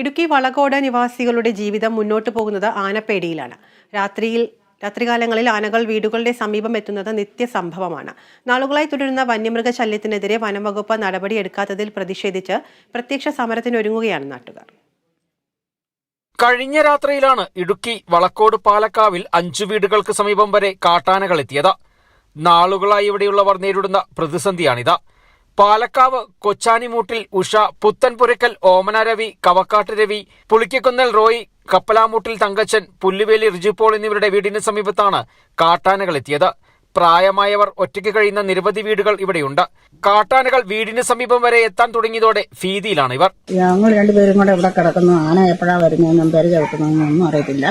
ഇടുക്കി വളകോട് നിവാസികളുടെ ജീവിതം മുന്നോട്ട് പോകുന്നത് ആനപ്പേടിയിലാണ്. രാത്രിയിൽ രാത്രികാലങ്ങളിൽ ആനകൾ വീടുകളുടെ സമീപം എത്തുന്നത് നിത്യസംഭവമാണ്. നാളുകളായി തുടരുന്ന വന്യമൃഗ ശല്യത്തിനെതിരെ വനംവകുപ്പ് നടപടിയെടുക്കാത്തതിൽ പ്രതിഷേധിച്ച് പ്രത്യക്ഷ സമരത്തിനൊരുങ്ങുകയാണ് നാട്ടുകാർ. കഴിഞ്ഞ രാത്രിയിലാണ് ഇടുക്കി വളക്കോട് പാലക്കാവിൽ അഞ്ചു വീടുകൾക്ക് സമീപം വരെ കാട്ടാനകൾ എത്തിയത്. നാളുകളായി ഇവിടെയുള്ളവർ നേരിടുന്ന പ്രതിസന്ധിയാണിത്. പാലക്കാവ് കൊച്ചാനിമൂട്ടിൽ ഉഷ പുത്തൻപുരക്കൽ ഓമന രവി കവക്കാട്ട് രവി പുളിക്കക്കുന്നൽ റോയ് കപ്പലാമൂട്ടിൽ തങ്കച്ചൻ പുല്ലുവേലി റിജുപോൾ എന്നിവരുടെ വീടിന് സമീപത്താണ് കാട്ടാനകൾ എത്തിയത്. പ്രായമായവർ ഒറ്റയ്ക്ക് കഴിയുന്ന നിരവധി വീടുകൾ ഇവിടെയുണ്ട്. കാട്ടാനകൾ വീടിന് സമീപം വരെ എത്താൻ തുടങ്ങിയതോടെ ഭീതിയിലാണ് ഇവർ ഞങ്ങൾ രണ്ടുപേരും കൂടെ ഇവിടെ കിടക്കുന്നു. ആന എപ്പോഴാ വരുന്നതെന്നും പേര് ചവിട്ടുന്നതെന്നും ഒന്നും അറിയത്തില്ല.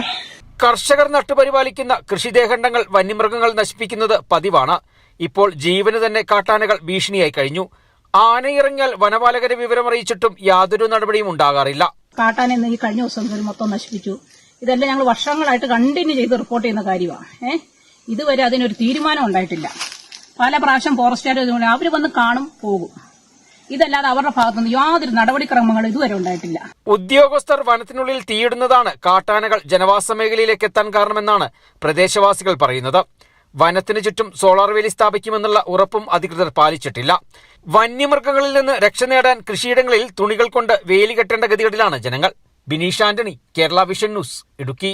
കർഷകർ നട്ടുപരിപാലിക്കുന്ന കൃഷിദേഹണ്ഡങ്ങൾ വന്യമൃഗങ്ങൾ നശിപ്പിക്കുന്നത് പതിവാണ്. ഇപ്പോൾ ജീവന് തന്നെ കാട്ടാനകൾ ഭീഷണിയായി കഴിഞ്ഞു. ആനയിറങ്ങിയാൽ വനപാലകരെ വിവരമറിയിച്ചിട്ടും യാതൊരു നടപടിയും ഉണ്ടാകാറില്ല. കാട്ടാന ഈ കഴിഞ്ഞ ദിവസം മൊത്തം നശിപ്പിച്ചു. ഇതെല്ലാം ഞങ്ങൾ വർഷങ്ങളായിട്ട് കണ്ടിന്യൂ ചെയ്ത് റിപ്പോർട്ട് ചെയ്യുന്ന കാര്യമാണ് ഏഹ് ഇതുവരെ അതിനൊരു തീരുമാനം ഉണ്ടായിട്ടില്ല. പല പ്രാവശ്യം ഫോറസ്റ്റുകാർ അവർ വന്ന് കാണും പോകും. ഇതല്ലാതെ അവരുടെ ഭാഗത്തുനിന്ന് യാതൊരു നടപടിക്രമങ്ങളും ഇതുവരെ ഉണ്ടായിട്ടില്ല. ഉദ്യോഗസ്ഥർ വനത്തിനുള്ളിൽ തീയിടുന്നതാണ് കാട്ടാനകൾ ജനവാസ മേഖലയിലേക്ക് എത്താൻ കാരണമെന്നാണ് പ്രദേശവാസികൾ പറയുന്നത്. വനത്തിന് ചുറ്റും സോളാർ വേലി സ്ഥാപിക്കുമെന്നുള്ള ഉറപ്പും അധികൃതർ പാലിച്ചിട്ടില്ല. വന്യമൃഗങ്ങളിൽ നിന്ന് രക്ഷ നേടാൻ കൃഷിയിടങ്ങളിൽ തുണികൾ കൊണ്ട് വേലി കെട്ടേണ്ട ഗതികളിലാണ് ജനങ്ങൾ. Bineesh Antony Kerala vision news Idukki.